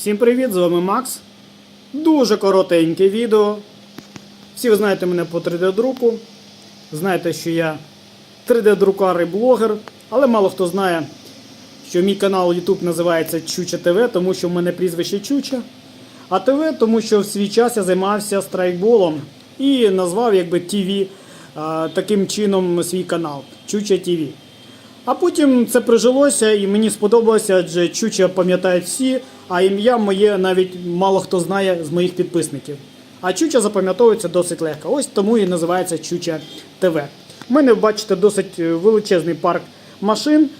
Всім привіт, з вами Макс. Дуже коротеньке відео. Всі ви знаєте мене по 3D-друку. Знаєте, що я 3D-друкар і блогер, але мало хто знає, що мій канал YouTube називається Чуча ТВ, тому що в мене прізвище Чуча. А ТВ, тому що в свій час я займався страйкболом і назвав якби ТВ таким чином свій канал Чуча ТВ. А потім це прижилося і мені сподобалося, адже Чуча пам'ятають всі, а ім'я моє навіть мало хто знає з моїх підписників. А Чуча запам'ятовується досить легко. Ось тому і називається Чуча ТВ. У мене, бачите, досить е, величезний парк машин,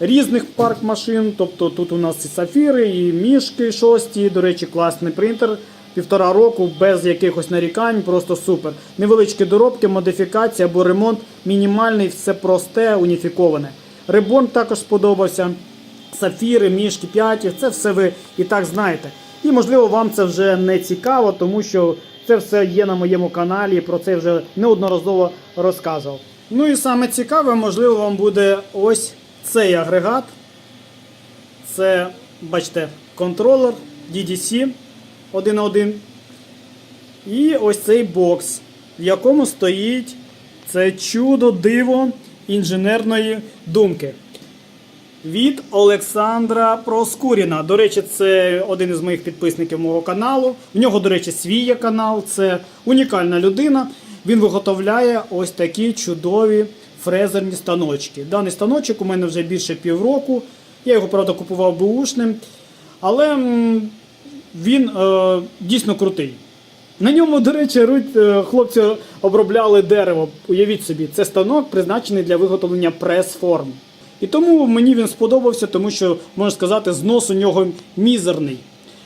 різних парк машин. Тобто тут у нас і сафіри, і мішки шості. До речі, класний принтер. Півтора року без якихось нарікань, просто супер. Невеличкі доробки, модифікація або ремонт, мінімальний, все просте, уніфіковане. Ребон також сподобався. Сафіри, мішки, п'яті, це все ви і так знаєте. І можливо вам це вже не цікаво, тому що це все є на моєму каналі, про це вже неодноразово розказував. Ну і саме цікаве, можливо, вам буде ось цей агрегат. Це, бачите, контролер DDC 1.1. І ось цей бокс, в якому стоїть це чудо диво інженерної думки. Від Олександра Проскуріна. До речі, це один із моїх підписників мого каналу. В нього, до речі, свій є канал. Це унікальна людина. Він виготовляє ось такі чудові фрезерні станочки. Даний станочок у мене вже більше півроку. Я його, правда, купував бушним. Але він е, дійсно крутий. На ньому, до речі, е, хлопці обробляли дерево. Уявіть собі, це станок призначений для виготовлення прес-форм. І тому мені він сподобався, тому що, можна сказати, знос у нього мізерний.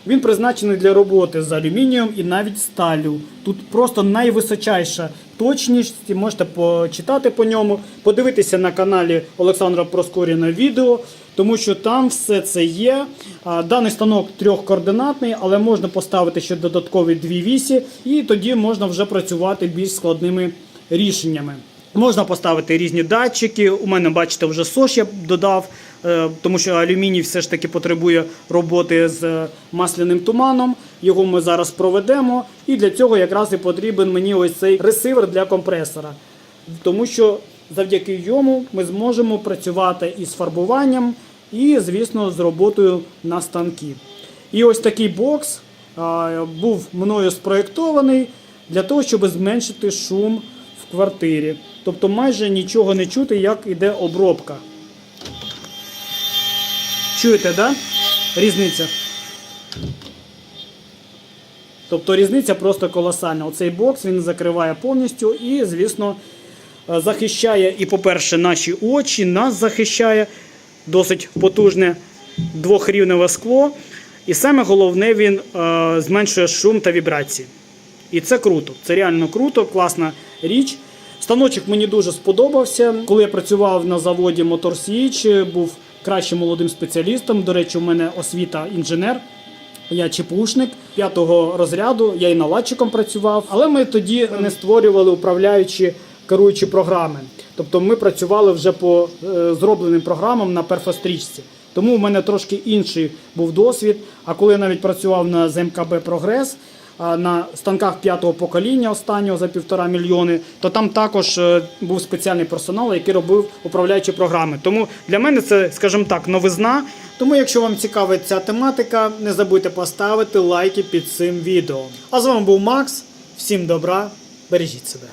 Він призначений для роботи з алюмінієм і навіть сталю. Тут просто найвисочайша точність. Можете почитати по ньому, подивитися на каналі Олександра Проскоріна відео, тому що там все це є. Даний станок трьохкоординатний, але можна поставити ще додаткові дві вісі, і тоді можна вже працювати більш складними рішеннями. Можна поставити різні датчики. У мене, бачите, вже сош я додав, тому що алюміній все ж таки потребує роботи з е, масляним туманом. Його ми зараз проведемо. І для цього якраз і потрібен мені ось цей ресивер для компресора. Тому що завдяки йому ми зможемо працювати із фарбуванням, і, звісно, з роботою на станки. І ось такий бокс а, був мною спроєктований для того, щоб зменшити шум в квартирі. Тобто майже нічого не чути, як іде обробка. Чуєте, да? Різниця. Тобто різниця просто колосальна. Оцей бокс він закриває повністю і, звісно, е, захищає і, по-перше, наші очі, нас захищає досить потужне двохрівневе скло. І саме головне, він е, зменшує шум та вібрації. І це круто. Це реально круто, класна річ. Станочок мені дуже сподобався. Коли я працював на заводі Мотор Січ, був кращим молодим спеціалістом. До речі, у мене освіта інженер. Я чепушник п'ятого розряду, я і наладчиком працював, але ми тоді не створювали управляючі керуючі програми. Тобто ми працювали вже по е, зробленим програмам на перфострічці. Тому у мене трошки інший був досвід. А коли я навіть працював на ЗМКБ Прогрес на станках п'ятого покоління, останнього за півтора мільйони, то там також е, був спеціальний персонал, який робив управляючі програми. Тому для мене це, скажімо так, новизна. Тому, якщо вам цікавить ця тематика, не забудьте поставити лайки під цим відео. А з вами був Макс. Всім добра, бережіть себе.